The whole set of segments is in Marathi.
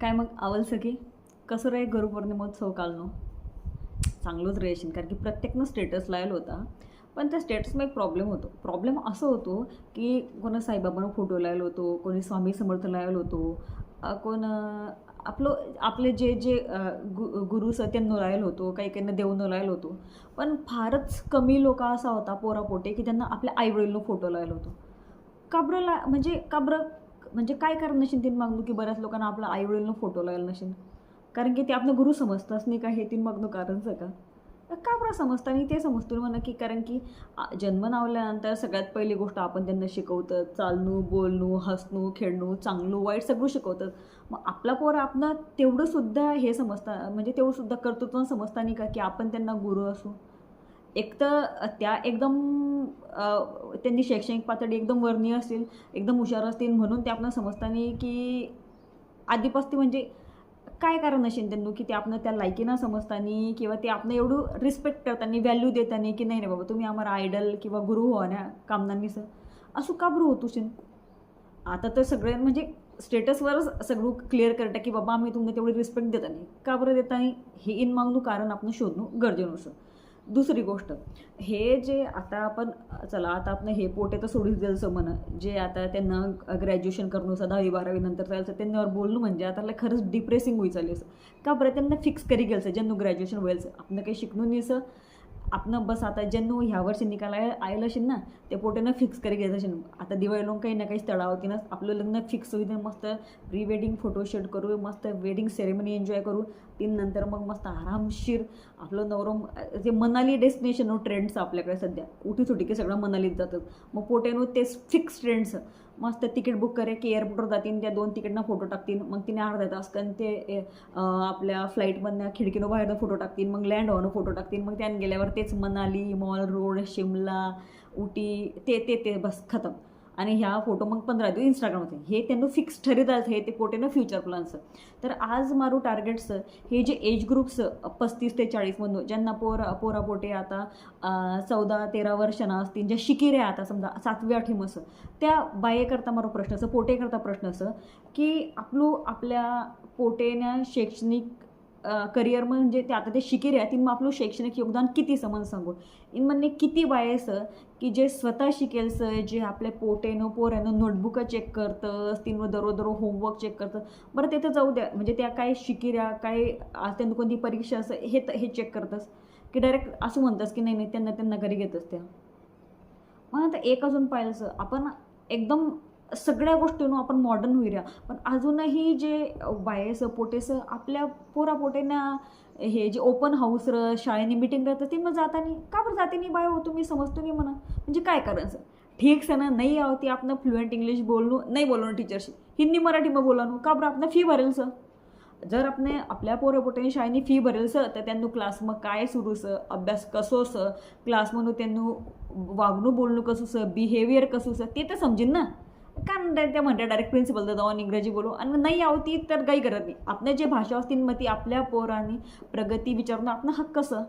काय मग आवल सगळी? कसं रे गुरुपौर्णिमोत्सव कालनो चांगलंच रेशन कारण की प्रत्येकनं स्टेटस लायला होता. पण त्या स्टेटसमध्ये एक प्रॉब्लेम होतो. प्रॉब्लेम असं होतो की कोणा साईबाबांना फोटो लायला होतो कोणी स्वामी समर्थ लायला होतो कोण आपलं आपले जे जे गु गुरु सत्यांनो त्यांना होतो काही काहींना देऊन लायला होतो. पण फारच कमी लोक असा होता पोरापोटे की त्यांना आपल्या आईवडीलनं फोटो लायला होतो. काबरला म्हणजे काबरं म्हणजे काय कारण नशीन तीन मागणू की बऱ्याच लोकांना आपल्या आईवडिलांना फोटो लागला नशीन? कारण की ते आपलं गुरु समजताच नाही का हे तीन मागणं कारणचं का? का बरं समजतं? आणि ते समजतो म्हणा की कारण की जन्म नावल्यानंतर सगळ्यात पहिली गोष्ट आपण त्यांना शिकवतं चालणू बोलणू हसणू खेळणू चांगलू वाईट सगळं शिकवतं मग आपला पोर आपण तेवढंसुद्धा हे समजता म्हणजे तेवढंसुद्धा कर्तृत्व समजता नाही का की आपण त्यांना गुरु असू? एक तर त्या एकदम त्यांनी शैक्षणिक पातळी एकदम वर्णीय असतील एकदम हुशार असतील म्हणून ते आपण समजताना की आधीपासून म्हणजे काय कारण असेल त्यांना की ते आपण त्या लायकीनं समजताना किंवा ते आपण एवढं रिस्पेक्ट करताना व्हॅल्यू देताना की नाही रे बाबा तुम्ही आम्हाला आयडल किंवा गुरु हो ना कामनांनी सर. असं का बरं होतो शिन आता तर सगळे म्हणजे स्टेटसवरच सगळं क्लिअर करता की बाबा आम्ही तुम्हाला तेवढी रिस्पेक्ट देता नाही का बरं देता नाही हे इन मागणू कारण आपण शोधणं गरजेनुसार दुसरी गोष्ट हे जे आता आपण चला आता आपण हे पोटे तर सोडूच द्यायचं म्हणा. जे आता त्यांना ग्रॅज्युएशन करणं असं दहावी बारावी नंतर जायचं त्यांच्यावर बोलणं म्हणजे आता खरंच डिप्रेसिंग होई चालेल असं. का बरं त्यांना फिक्स करी गेलं ज्यांना ग्रॅज्युएशन व्हायचं. आपण काही शिकणून नाही असं. आपण बस आता ज्यांना ह्या वर्षी निकाल आयला असेल ना ते पोटेनं फिक्स करी घ्यायचं असेल. आता दिवाळी लोक काही ना काही स्थळावरती ना आपलं लग्न फिक्स होईल मस्त प्री वेडिंग फोटोशूट करू मस्त वेडिंग सेरेमनी एन्जॉय करू. तीन नंतर मग मस्त आरामशीर आपलं नवरं जे मनाली डेस्टिनेशन ट्रेंड्स आपल्याकडे सध्या. उठी सुटी की सगळं मनालीत जातात मग पोटेनो तेच फिक्स ट्रेंड्स मस्त तिकीट बुक करे की एअरपोर्टवर जातील त्या दोन तिकीटनं फोटो टाकतील मग तिने अर्धा तास कारण ते ए, आपल्या फ्लाईटमधनं खिडकीनं बाहेरनं फोटो टाकतील मग लँड होणं फोटो टाकतील मग त्यानं गेल्यावर तेच मनाली मॉल रोड शिमला उटी ते ते ते बस खतम. आणि ह्या फोटो मग पंधरा दिवस इंस्टाग्राममध्ये हे त्यांना फिक्स ठरत हे ते पोटेनं फ्युचर प्लॅनचं तर आज मारू टार्गेट्स हे जे एज ग्रुप्स पस्तीस ते चाळीसमधून ज्यांना पोर पोरा पोटे आता चौदा तेरा वर्षांना असतील ज्या शिकिऱ्या आता समजा सातवी आठवी असं त्या बायेकरता मारू प्रश्न असं पोटेकरता प्रश्न असं की आपलो आपल्या पोटेनं शैक्षणिक करिअर म्हणजे ते आता ते शिकी आहे ती मग आपलं शैक्षणिक योगदान किती समज सांगू? इन म्हणणे किती बायेसं की जे स्वतः शिकेलचं जे आपल्या पोटेनं पोऱ्यानं नोटबुकं चेक करतं तीन दरो होमवर्क चेक करतं बरं ते तर जाऊ द्या. म्हणजे त्या काय शिकिऱ्या काय त्यांना कोणती परीक्षा असं हे तर हे चेक करतंस. की डायरेक्ट असं म्हणतंस की नाही नाही त्यांना त्यांना घरी घेतच त्या. मग आता एक अजून पाहिलं आपण एकदम सगळ्या गोष्टीनं आपण मॉडर्न होईया पण अजूनही जे बायस पोटेस आपल्या पोरा पोटेना हे जे ओपन हाऊस र शाळेने मिटिंग राहतं ते मग जातानी का बरं जाते नाही बाय हो तुम्ही? समजतो नाही म्हणा. म्हणजे काय करायचं ठीक सर ना नाही आहो ती आपण फ्लुएंट इंग्लिश बोलणं नाही बोलणं टीचरशी हिंदी मराठी मग बोलावं का बरं आपण फी भरेल सर जर आपण आपल्या पोरपोट्यांनी शाळेने फी भरेल सर तर त्यांना क्लास मग काय सुरू स? अभ्यास कसो स? क्लासमधून त्यांना वागणूक बोलणं कसं स? बिहेवियर कसं स? ते तर समजेन ना. का म्हणतात त्या म्हणतात डायरेक्ट प्रिन्सिपल तर जाऊन इंग्रजी बोलू. आणि नाही आवती तर काही करत नाही. आपल्या जे भाषा असतील मग ती आपल्या पोरांनी प्रगती विचारून आपण हक्क कसं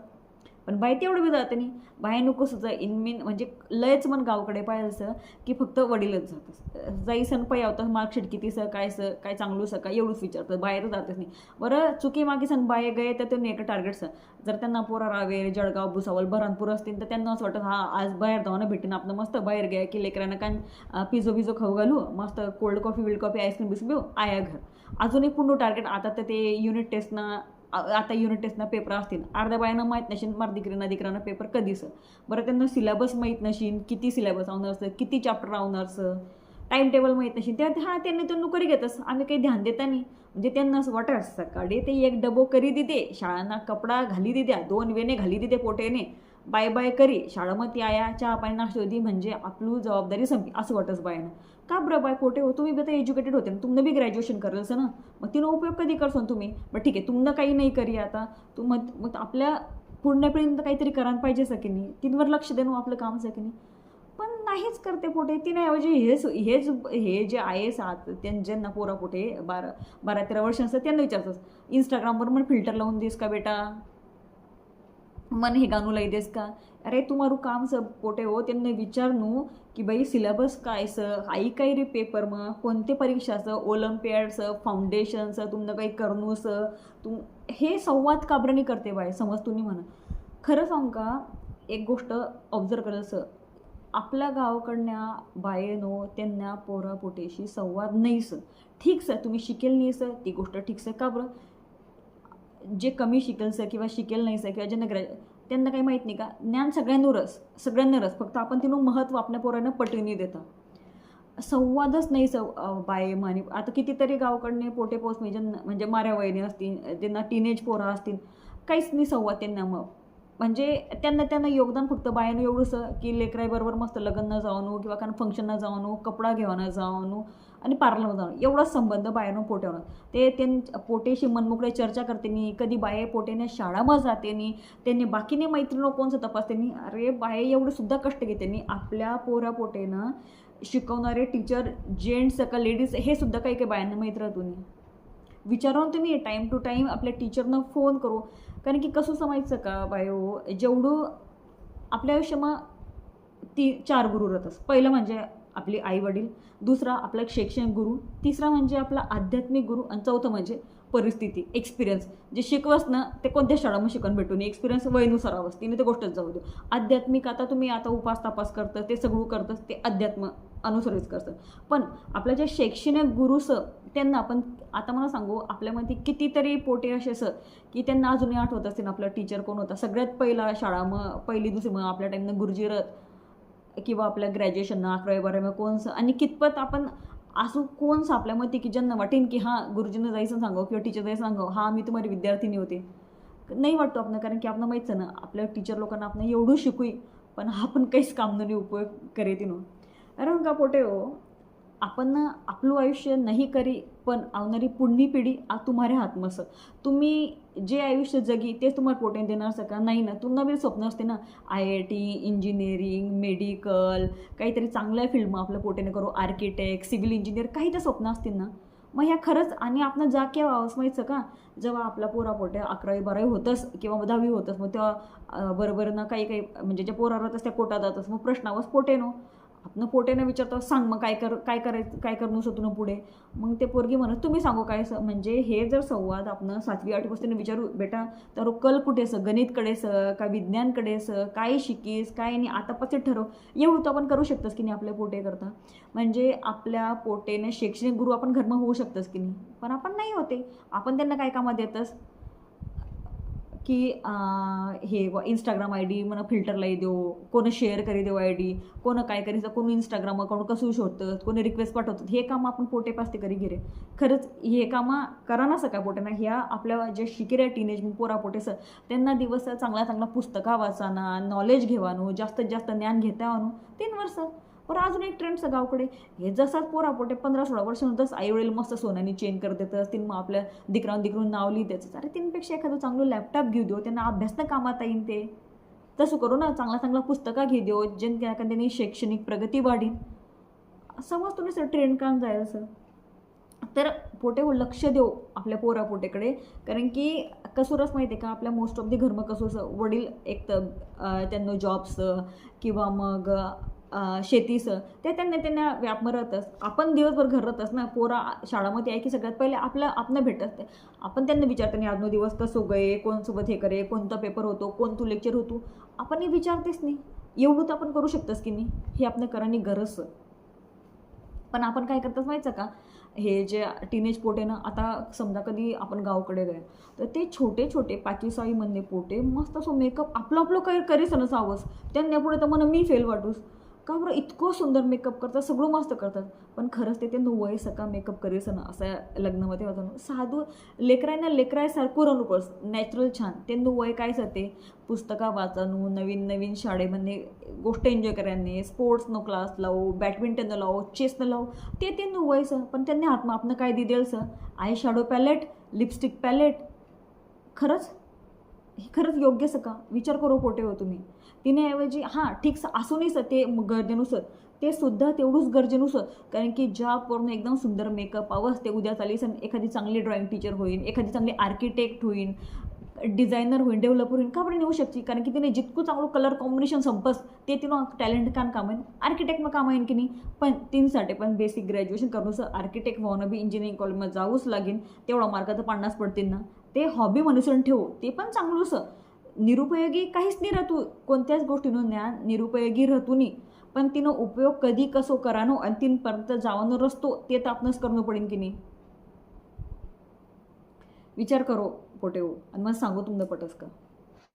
पण बाय तेवढं बी जातं नाही. बाय नको सुद्धा इनमीन म्हणजे लयच मन गावकडे पाहायचं की फक्त वडीलच जातं जाई सण पाय आवतं मार्कशीट किती स काय स काय चांगलं स काय एवढंच विचारतं बाहेर जातच नाही. बरं चुकी मागे सण बाहेर गए तर ते नेट टार्गेट सर जर त्यांना पोरा रावेर जळगाव भुसावल बऱ्हाणपूर असतील तर त्यांना असं वाटतं हा आज बाहेर जाऊन भेटेन आपलं मस्त. बाहेर घ्या की लेकरांना काय पिझो पिझो खाऊ घालू मस्त कोल्ड कॉफी विल्ड कॉफी आईस्क्रीम बिस्क्रीम आया घर. अजून एक पूर्ण टार्गेट आता तर ते युनिट टेस्टना आता युनिट टेस्टना पेपर असतील. अर्ध्या बायांना माहीत नसेल मार दिकरीना दिकरांना पेपर कधीच. बरं त्यांना सिलेबस माहीत नशीन किती सिलेबस आवणार असं किती चॅप्टर आवणार असं. टाईम टेबल माहीत नसेल तेव्हा हा त्यांनी तर नोकरी घेतच. आम्ही काही ध्यान देता नाही. म्हणजे त्यांना असं वाटत सकाळी ते एक डबो करी देते. शाळांना कपडा घाली दिद्या दोन वेने घाली देते पोटेने बाय बाय करी. शाळामध्ये आया चहा पाणी नाश्ता होती. म्हणजे आपली जबाबदारी संपली. असं वाटस बायानं. का बरं बाय पोटे हो तुम्ही बी आता एज्युकेटेड होते. ना तुम्ही बी ग्रॅज्युएशन करलस ना? मग तिनं उपयोग कधी करसन तुम्ही? मग ठीक आहे तुमनं काही नाही करी आता. तू मग मग आपल्या पुण्यापर्यंत काहीतरी करायला पाहिजे की नाही? तिथवर लक्ष देणं हो आपलं काम की नाही? पण नाहीच करते पोटे. तिने हेच हेच हे जे आय एस आहात त्यां ज्यांना पोरा पोटे बारा बारा तेरा वर्ष असतात त्यांना विचारतात इंस्टाग्रामवर पण फिल्टर लावून देस का बेटा? मन हे गाणू लई देस का अरे તું મારું કામ સ પોટે હો તેમને વિચારનું की बाई सिलेबस काय स आई काय रे पेपरमा कोणते परीक्षाचं ओलंपियाडचं फाउंडेशनचं तुमनं काही करणूचं तुम हे संवाद काबरणी करते बाय समज तुम्ही म्हणा खरं सांगू का एक गोष्ट ऑब्झर्व करायचं आपल्या गावाकडल्या बायेनो त्यांना पोरा पोटेशी संवाद नाही स ठीक सर तुम्ही शिकेल नाही सर ती गोष्ट ठीक सर का बरं जे कमी शिकेल सर किंवा शिकेल नाही सर किंवा ज्यांना ग्रॅ त्यांना काही माहीत नाही का? ज्ञान सगळ्यांना रस सगळ्यांना रस. फक्त आपण तिनं महत्त्व आपल्या पोरांना पटवून देतं. संवादच नाही स बाय माने. आता कितीतरी गावकडने पोटे पोस्ट म्हणजे म्हणजे माऱ्यावयने असतील ज्यांना टीनेज पोरं असतील काहीच नाही संवाद त्यांना मग. म्हणजे त्यांना त्यांना योगदान फक्त बायानं एवढंसं की लेकराईबरोबर मस्त लग्न जाऊन किंवा कारण फंक्शनला जाऊन कपडा घेऊन जाऊन आणि पार्लर जाऊन. एवढाच संबंध बायानं पोट्यावर. ते त्यां पोटेशी मनमोकळे चर्चा करते नी. कधी बाये पोटेने शाळामध्ये जाते नी. त्यांनी बाकीने मैत्रिणी कोणचं तपासते नी? अरे बाये एवढं सुद्धा कष्ट घेते नी. आपल्या पोरा पोटेनं शिकवणारे टीचर जेंट्स का लेडीज हे सुद्धा काही काही बायांना माहीत विचारून तुम्ही टाईम टू टाईम आपल्या टीचरनं फोन करू. कारण की कसं समायचं का बायो जेवढं आपल्या आयुष्यामध्ये ती चार गुरु राहतात पहिलं म्हणजे आपली आई वडील दुसरा आपला शैक्षणिक गुरु तिसरा म्हणजे आपला आध्यात्मिक गुरु आणि चौथं म्हणजे परिस्थिती एक्सपिरियन्स जे शिकवस ना ते कोणत्या शाळामध्ये शिकून भेटून एक्सपिरियन्स वयनुसार हवंच तिने ते गोष्टच जाऊ दे आध्यात्मिक आता तुम्ही आता उपास तपास करतं ते सगळं करतं ते अध्यात्म अनुसरित करतं. पण आपल्या जे शैक्षणिक गुरुस त्यांना आपण आता मला सांगू आपल्यामध्ये कितीतरी पोटे असे असं की त्यांना अजूनही आठवत असतील आपला टीचर कोण होता. सगळ्यात पहिला शाळा मग पहिली दुसरी मग आपल्या टाईमनं गुरुजीरत किंवा आपल्या ग्रॅज्युएशननं अकरावी बारावी कोणसं आणि कितपत आपण असं कोणचं आपल्यामध्ये की ज्यांना वाटेन की हां गुरुजींना जायचं सांगावं किंवा टीचर जायचं सांगावं हां मी तुम्हाला विद्यार्थिनी होते. नाही वाटतो आपण कारण की आपण माहीतच ना आपल्या टीचर लोकांना आपण एवढं शिकूई पण हा पण काहीच काम नाही उपयोग करे नो कारण का पोटे हो? आपण आपलं आयुष्य नाही करी पण आवणारी पुढणी पिढी आ तुम्हारे हातमस तुम्ही जे आयुष्य जगी तेच तुम्हाला पोटेन देणार सका नाही ना. तुम्हाला बी स्वप्न असते ना. I I T engineering medical काहीतरी चांगल्या फील्डમાં आपलं पोटेने करू. आर्किटेक्ट सिव्हिल इंजिनियर काही तर स्वप्न असतील ना. मग ह्या खरंच आणि आपण जा केव्हा आवाज माहीतचं का? जेव्हा आपला पोरा पोटे अकरावी बारावी होतंच किंवा दहावी होतंच मग तेव्हा बरोबर ना काही काही म्हणजे ज्या पोरा राहतच त्या पोटात जातच मग प्रश्न आवाज पोटे नो पोटेनं विचारतो सांग मग काय कर काय करायचं काय करू शकतो ना पुढे. मग ते पोरगी म्हणत तुम्ही सांगू काय स म्हणजे हे जर संवाद आपण सातवी आठवीपासून विचारू बेटा तर कल कुठे स गणितकडे स का विज्ञानकडे स काय शिकीस? काय नाही आतापासून ठरव. एवढं तर आपण करू शकतोस की नाही आपल्या पोटे करता? म्हणजे आपल्या पोटेने शैक्षणिक गुरु आपण घरमा होऊ शकतोस की नाही? पण आपण नाही होते. आपण त्यांना काय कामात देतस? की हे इंस्टाग्राम आय डी म्हणा फिल्टरला देऊ. कोण शेअर करी देऊ आय डी कोण काय करायचं कोण इंस्टाग्राम अकाउंट कसं शोधतं कोणी रिक्वेस्ट पाठवतात. हे काम आपण पोटे पासते करी गिरे खरंच हे कामं करा ना सका पोटे ना ह्या आपल्या जे शिकिऱ्या टीनेज पोरा पोटे सर त्यांना दिवस चांगला चांगला पुस्तका वाचाना नॉलेज घेवानो जास्तीत जास्त ज्ञान घेता आणू तीन वर्ष पण अजून एक ट्रेंड गावकडे हे जसाच पोरापोटे पंधरा सोळा वर्ष तसं आईवडील मस्त सोन्याने चेन करत देतं तीन मग आपल्या दिकरावून दिकरून नाव लिहितेच अरे तीनपेक्षा एखादं चांगलं लॅपटॉप घेऊ देऊ त्यांना अभ्यास न कामात येईन ते. तसं करू ना चांगला चांगला पुस्तकं घे देऊ जेन त्यांनी शैक्षणिक प्रगती वाढीन. समज तुम्ही सर ट्रेंड काम जायचं तर पोटे हो, लक्ष देऊ आपल्या पोरा पोटेकडे कारण की कसूरच माहिती आहे का आपल्या मोस्ट ऑफ दी घरमं कसं वडील एक तर त्यांना जॉब्स किंवा मग शेतीचं. ते त्यांना त्यांना व्याप मरतच. आपण दिवसभर घरतच ना. पोरा शाळामध्ये आहे की सगळ्यात पहिले आपलं आपण भेटत आपण त्यांना विचारतो नाही आजनो दिवस कसं गये कोणसोबत हे करे? कोणता पेपर होतो? कोणतं लेक्चर होतो? आपण हे विचारतेच नाही. एवढं तर आपण करू शकतोस की नाही. हे आपण करानी गरज पण आपण काय करतोच माहिती का? हे जे टीनेज पोटे ना आता समजा कधी आपण गावकडे गए तर ते छोटे छोटे पाचवी सवीमध्ये पोटे मस्त असं मेकअप आपलं आपलं काही करीस नसावंच त्यांना पुढे तर मला मी फेल वाटूस. का बरं इतकं सुंदर मेकअप करतात? सगळं मस्त करतात. पण खरंच ते ते वय सका मेकअप करेसन असं लग्नामध्ये होतं साधू लेकरायना लेकरायसारखं रनुकस नॅचरल छान. ते वय काय ते? पुस्तकं वाचणू नवीन नवीन शाळेमध्ये गोष्ट एन्जॉय करायने स्पोर्ट्सनं क्लास लावू बॅडमिंटननं लावू चेसनं लावू. ते ते सर. पण त्यांनी हातमा काय दिदेल sir? Eye shadow palette lipstick palette खरंच? हे खरंच योग्य सका विचार करू कोठे हो तुम्ही. तिने ऐवजी हां ठीक असूनही सर ते गरजेनुसार ते सुद्धा तेवढंच गरजेनुसार कारण की ज्या पूर्ण एकदम सुंदर मेकअप आवाज ते उद्या चालीस एखादी चांगली ड्रॉइंग टीचर होईल एखादी चांगली आर्किटेक्ट होईल डिझायनर होईन डेव्हलपर होईन का पण नेऊ शकते? कारण की तिने जितकं चांगलं कलर कॉम्बिनेशन संपस ते तिनं टॅलेंट कान काम आहे आर्किटेक्ट मग काम आहे की नाही? पण तीनसाठी पण बेसिक ग्रॅज्युएशन करून सर आर्किटेक्ट व्हावं बी इंजिनिअरिंग कॉलेजमध्ये जाऊच लागेल तेवढा मार्क तर पन्नास पडतील ना. ते हॉबी म्हणून ठेवू ते पण चांगलं सर. निरुपयोगी काहीच नाही राहतू कोणत्याच गोष्टीनं ज्ञान निरुपयोगी राहतू नाही. पण तिनं उपयोग कधी कसो करानो आणि तीनपर्यंत जावनो रस्तो ते तर आपणच करणं पडेल की नाही? विचार करो पोटे आणि मग सांगू तुमचं पटस का